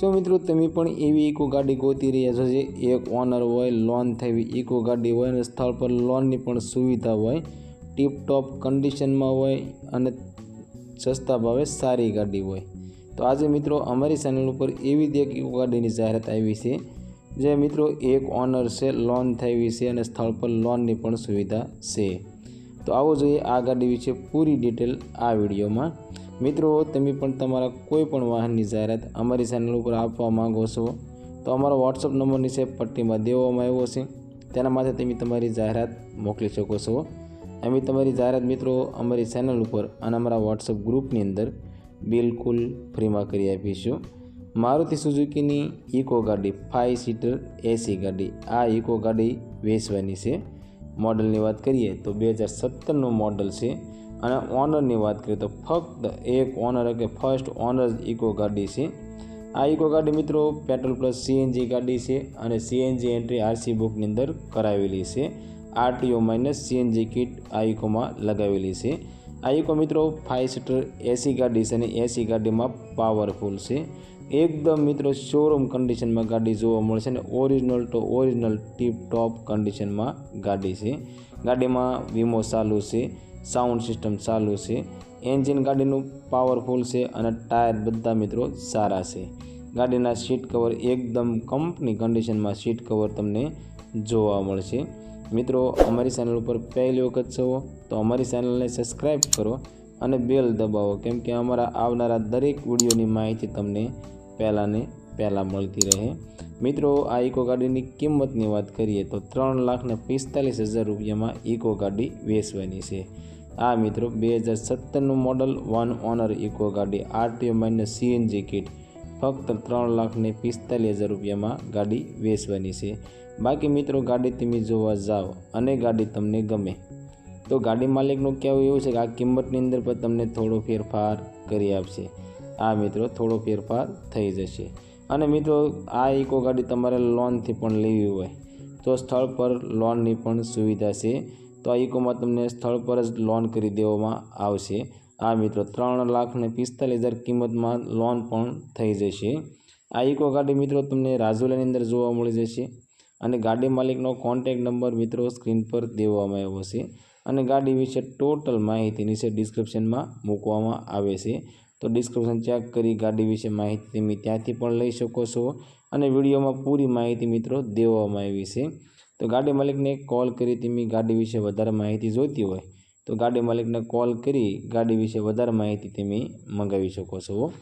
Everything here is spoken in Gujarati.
સો મિત્રો તમે પણ એવી ઇકો ગાડી ગોતી રહ્યા છો જે એક ઓનર હોય, લોન થવી? ઇકો ગાડી હોય અને સ્થળ પર લોનની પણ સુવિધા હોય, ટીપટોપ કન્ડિશનમાં હોય અને સસ્તા ભાવે સારી ગાડી હોય. તો આજે મિત્રો અમારી ચેનલ ઉપર એવી જ એક ઇકો ગાડીની જાહેરાત આવી છે, જે મિત્રો એક ઓનર છે, લોન થવી છે અને સ્થળ પર લોનની પણ સુવિધા છે. તો આવો જોઈએ આ ગાડી વિશે પૂરી ડિટેલ આ વિડીયોમાં. મિત્રો, તમે પણ તમારા કોઈ પણ વાહનની જાહેરાત અમારી ચેનલ ઉપર આપવા માંગો છો, તો અમારો વોટ્સઅપ નંબર નીચે પટ્ટીમાં દેવામાં આવ્યો છે. તેના માટે તમે તમારી જાહેરાત મોકલી શકો છો. અમે તમારી જાહેરાત મિત્રો, અમારી ચેનલ ઉપર અને અમારા વોટ્સઅપ ગ્રુપની અંદર બિલકુલ ફ્રીમાં કરી આપીશું. મારુતિ સુઝુકીની ઇકો ગાડી ફાઇવ સીટર એસી ગાડી, આ ઇકો ગાડી વેચવાની છે. મોડલની વાત કરીએ તો બે હજાર સત્તરનું મોડલ છે. અને ઓનરની વાત કરીએ તો ફક્ત એક ઓનર કે ફર્સ્ટ ઓનર ઇકો ગાડી છે. આ ઇકો ગાડી મિત્રો પેટ્રોલ પ્લસ સીએનજી ગાડી છે અને સીએનજી એન્ટ્રી આરસી બુકની અંદર કરાવેલી છે. આરટીઓ માઇનસ સીએનજી કિટ આ ઇકોમાં લગાવેલી છે. આ ઇકો મિત્રો ફાઇવ સીટર એસી ગાડી છે અને એસી ગાડીમાં પાવરફુલ છે. એકદમ મિત્રો શોરૂમ કન્ડિશનમાં ગાડી જોવા મળશે અને ઓરિજિનલ તો ઓરિજિનલ ટીપ ટોપ કન્ડિશનમાં ગાડી છે. ગાડીમાં વીમો ચાલુ છે સાઉન્ડ સિસ્ટમ ચાલુ છે એન્જિન ગાડીનું પાવરફુલ છે અને ટાયર બધા મિત્રો સારા છે. ગાડીના સીટ કવર એકદમ કંપની કન્ડિશનમાં સીટ કવર તમને જોવા મળશે. મિત્રો, અમારી ચેનલ ઉપર પહેલી વખત છો તો અમારી ચેનલને સબસ્ક્રાઈબ કરો અને બેલ દબાવો, કેમ કે અમારા આવનારા દરેક વિડીયોની માહિતી તમને પહેલાં ને પહેલાં મળતી રહે. મિત્રો, આ ઇકો ગાડીની કિંમતની વાત કરીએ તો ત્રણ લાખ ને પિસ્તાલીસ હજાર રૂપિયામાં ઇકો ગાડી વેચવાની છે. આ મિત્રો, બે હજાર સત્તરનું મોડલ વન ઓનર ઇકો ગાડી આરટીઓ માઇનસ સીએનજી કિટ. ફક્ત ત્રણ લાખ ને પિસ્તાલીસ હજાર રૂપિયામાં ગાડી વેચવાની છે. બાકી મિત્રો, ગાડી તમે જોવા જાઓ અને ગાડી તમને ગમે. તો ગાડી માલિકનું કહેવું એવું છે કે આ કિંમતની અંદર પણ તમને થોડો ફેરફાર કરી આપશે. આ મિત્રો થોડો ફેરફાર થઈ જશે. અને મિત્રો, આ ઇકો ગાડી તમારે લોનથી પણ લેવી હોય. તો સ્થળ પર લોનની પણ સુવિધા છે. તો આ ઇકોમાં તમને સ્થળ પર જ લોન કરી દેવામાં આવશે. આ મિત્રો, ત્રણ લાખ ને પિસ્તાલીસ હજાર કિંમતમાં લોન પણ થઈ જશે. આ ઇકો ગાડી મિત્રો તમને રાજુલાની અંદર જોવા મળી જશે. અને ગાડી માલિકનો કોન્ટેક નંબર મિત્રો સ્ક્રીન પર દેવામાં આવ્યો છે. અને ગાડી વિશે ટોટલ માહિતી નીચે ડિસ્ક્રિપ્શનમાં મૂકવામાં આવે છે. તો ડિસ્ક્રિપ્શન ચેક કરી ગાડી વિશે માહિતી તમે ત્યાંથી પણ લઈ શકો છો. અને વિડીયોમાં પૂરી માહિતી મિત્રો દેવામાં આવી છે. તો ગાડી માલિકને કોલ કરી તમે ગાડી વિશે વધારે માહિતી જોઈતી હોય તો ગાડી માલિકને કોલ કરી ગાડી વિશે વધારે માહિતી તમે મંગાવી શકો છો.